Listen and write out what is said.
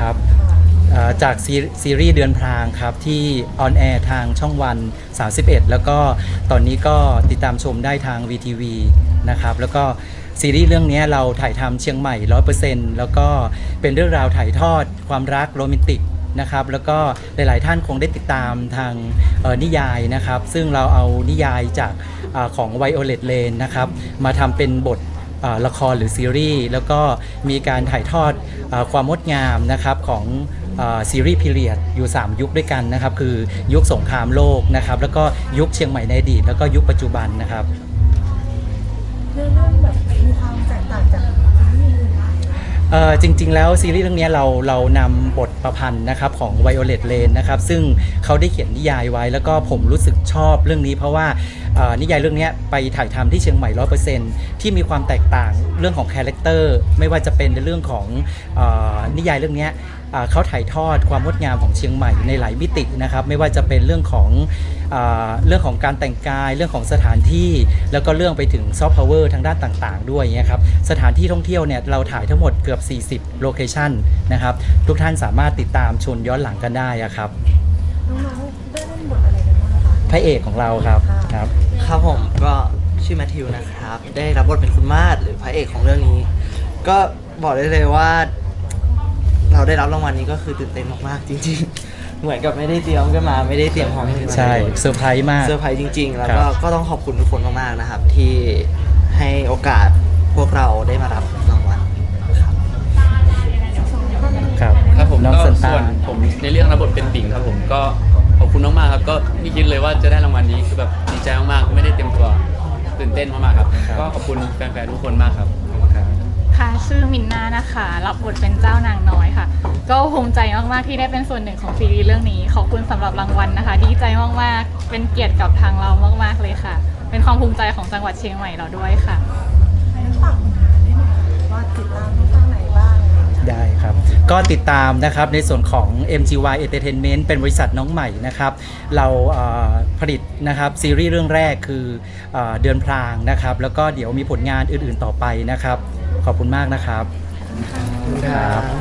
ครับจากซีรีส์เดือนพรางครับที่ออนแอร์ทางช่องวัน 31 แล้วก็ตอนนี้ก็ติดตามชมได้ทาง VTV นะครับแล้วก็ซีรีส์เรื่องนี้เราถ่ายทำเชียงใหม่ 100%แล้วก็เป็นเรื่องราวถ่ายทอดความรักโรแมนติกนะครับแล้วก็หลาย ๆ ท่านคงได้ติดตามทางนิยายนะครับ ซึ่งเราเอานิยายจากอของ Violet Lane นะครับมาทำเป็นบท ละครหรือซีรีส์แล้วก็มีการถ่ายทอดอความงดงามนะครับของอซีรีส์พิเรียดอยู่ 3 ยุคด้วยกันนะครับ คือยุคสงครามโลกนะครับ แล้วก็ยุคเชียงใหม่ในอดีตแล้วก็ยุคปัจจุบันนะครับ เออจริง ๆ แล้วซีรีส์เรื่องนี้เราเรานำบทประพันธ์นะครับของ Violet Lane นะครับซึ่งเขาได้เขียนนิยายไว้แล้วก็ผมรู้สึกชอบเรื่องนี้ เพราะว่าเอ่อนิยายเรื่องนี้ไปถ่ายทำที่เชียงใหม่ร้อที่มีความแตกต่างเรื่องของคาแรคเตอร์ไม่ว่าจะเป็นในเรื่องของเออนิยายเรื่องนี้ เขาถ่ายทอดความงดงามของเชียงใหม่ในหลายมิตินะครับ ไม่ว่าจะเป็นเรื่องของอาเรื่องของการแต่งกายเรื่องของสถานที่ แล้วก็เรื่องไปถึงซอฟต์พาวเวอร์ทางด้านต่าง ๆ ด้วยเงี้ยครับสถานที่ท่องเที่ยวเนี่ยเราถ่ายทั้งหมดเกือบ 40 โลเคชันนะครับทุกท่านสามารถติดตามชมย้อนหลังกันได้อะครับน้องๆได้เล่นบทอะไรกันบ้างคะพระเอกของเราครับครับครับผมก็ชื่อแมทธิวนะครับ ได้รับบทเป็นคุณมาศหรือพระเอกของเรื่องนี้ ก็บอกได้เลยว่า เราได้รับรางวัลนี้ก็คือตื่นเต้นมากๆจริงๆ เหมือนกับไม่ได้เตรียมกันมาไม่ได้เตรียมพร้อมกันมาใช่เซอร์ไพรส์มาก เซอร์ไพรส์จริง ๆ แล้วครัก็บก็ต้องขอบคุณทุกคนมากๆนะครับ ที่ให้โอกาสพวกเราได้มารับรางวัลครับ ครับครับผมน้องก็ซันต้าส่วนผมในเรื่องรับบทเป็นปิ่งครับผมก็ขอบคุณมากๆครับก็ไม่คิดเลยว่าจะได้รางวัลนี้คือแบบดีใจมากๆไม่ได้เตรียมตัวตื่นเต้นมากๆครับ ก็ขอบคุณแฟนๆทุกคนมากครับขอบ ค่ะ ชื่อมินนานะคะ รับบทเป็นเจ้านางน้อยค่ะ ก็ภูมิใจมาก ๆ ที่ได้เป็นส่วนหนึ่งของซีรีส์เรื่องนี้ ขอบคุณสำหรับรางวัลนะคะ ดีใจมาก ๆ เป็นเกียรติกับทางเรามาก ๆ เลยค่ะ เป็นความภูมิใจของจังหวัดเชียงใหม่เราด้วยค่ะ ฝากผลงานได้หมว่าติดตามช่องทางไหน ก็ติดตามนะครับในส่วนของ MGY Entertainment เป็นบริษัทน้องใหม่นะครับ เราผลิตนะครับซีรีส์เรื่องแรกคือเออเดือนพรางนะครับ แล้วก็เดี๋ยวมีผลงานอื่นๆต่อไปนะครับ ขอบคุณมากนะครับ ขอบคุณครับ